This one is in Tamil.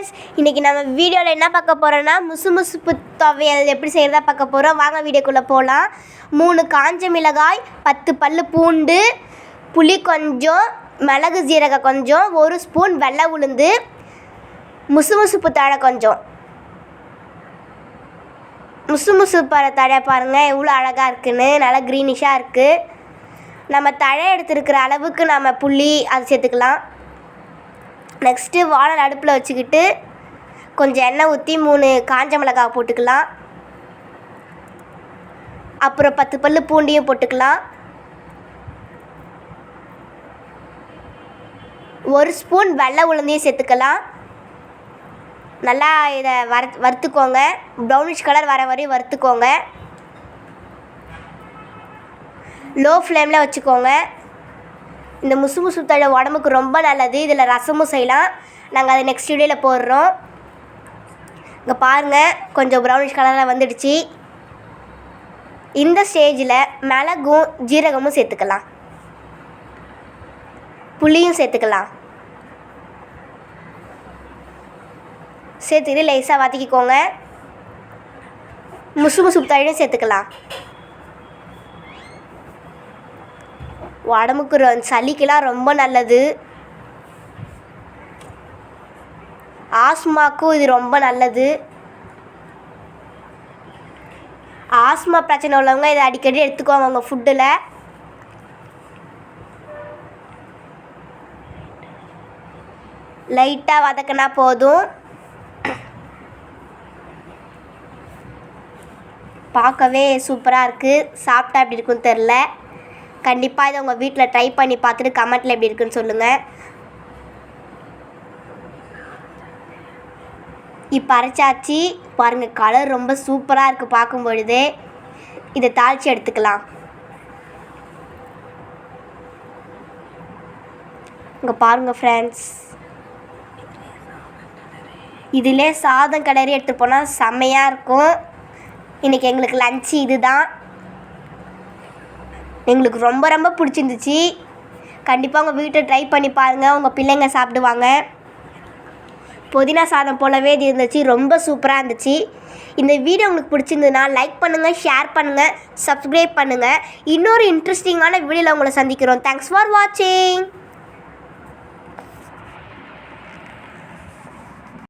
ஃப்ரெண்ட்ஸ் இன்றைக்கி நம்ம வீடியோவில் என்ன பார்க்க போகிறோன்னா முசு முசுப்பு துவையல் எப்படி செய்கிறதா பார்க்க போகிறோம் வாங்க வீடியோக்குள்ளே போகலாம் மூணு காஞ்ச மிளகாய் பத்து பல் பூண்டு புளி கொஞ்சம் மிளகு ஜீரகம் கொஞ்சம் ஒரு ஸ்பூன் வெள்ளை உளுந்து முசு முசுப்பு தழை கொஞ்சம். முசு முசு தழையை தழை பாருங்கள் எவ்வளோ அழகாக இருக்குன்னு நல்லா க்ரீனிஷாக இருக்குது நம்ம தழை எடுத்துருக்கிற அளவுக்கு நம்ம புளி அது சேர்த்துக்கலாம். நெக்ஸ்ட்டு வானல் அடுப்பில் வச்சுக்கிட்டு கொஞ்சம் எண்ணெய் ஊற்றி மூணு காஞ்ச மிளகாய் போட்டுக்கலாம். அப்புறம் பத்து பல் பூண்டியும் போட்டுக்கலாம். ஒரு ஸ்பூன் வெள்ளை உளுந்தையும் சேர்த்துக்கலாம். நல்லா இதை வறு வறுத்துக்கோங்க. ப்ரௌனிஷ் கலர் வர வரையும் வறுத்துக்கோங்க. லோ ஃப்ளேமில் வச்சுக்கோங்க. இந்த முசு முசு தழை உடம்புக்கு ரொம்ப நல்லது. இதில் ரசமும் செய்யலாம். நாங்கள் அதை நெக்ஸ்ட் வீடியோவில் போடுறோம். இங்கே பாருங்கள் கொஞ்சம் ப்ரௌனிஷ் கலரில் வந்துடுச்சு. இந்த ஸ்டேஜில் மிளகும் ஜீரகமும் சேர்த்துக்கலாம். புளியும் சேர்த்துக்கலாம். சேர்த்துக்கிட்டு லேசாக வதக்கிக்கோங்க முசு முசு தழையும் சேர்த்துக்கலாம். உடம்புக்கு சளிக்கெலாம் ரொம்ப நல்லது. ஆஸ்மாக்கும் இது ரொம்ப நல்லது. ஆஸ்மா பிரச்சனை உள்ளவங்க இதை அடிக்கடி எடுத்துக்கோங்க அவங்க ஃபுட்டில் லைட்டாக வதக்கினா போதும். பார்க்கவே சூப்பராக இருக்குது சாப்பிட்டா அப்படி இருக்குன்னு தெரில கண்டிப்பாக இதை உங்கள் வீட்டில் ட்ரை பண்ணி பார்த்துட்டு கமெண்ட்டில் எப்படி இருக்குன்னு சொல்லுங்கள் இப்போ அரைச்சாச்சு. பாருங்கள் கலர் ரொம்ப சூப்பராக இருக்குது பார்க்கும் பொழுது. இதை தாளித்து எடுத்துக்கலாம். இங்கே பாருங்கள் ஃப்ரெண்ட்ஸ் இதிலே சாதம் கிளறி எடுத்துகிட்டு போனால் செம்மையாக இருக்கும். இன்றைக்கி எங்களுக்கு லஞ்சு இதுதான். எங்களுக்கு ரொம்ப ரொம்ப பிடிச்சிருந்துச்சி. கண்டிப்பாக உங்கள் வீட்டை ட்ரை பண்ணி பாருங்கள் உங்கள் பிள்ளைங்க சாப்பிடுவாங்க. புதினா சாதம் போலவே இது இருந்துச்சு. ரொம்ப சூப்பராக இருந்துச்சு. இந்த வீடியோ உங்களுக்கு பிடிச்சிருந்ததுன்னா லைக் பண்ணுங்கள் ஷேர் பண்ணுங்கள் சப்ஸ்கிரைப் பண்ணுங்கள் இன்னொரு இன்ட்ரெஸ்டிங்கான வீடியோவில் உங்களை சந்திக்கிறோம். தேங்க்ஸ் ஃபார் வாட்சிங்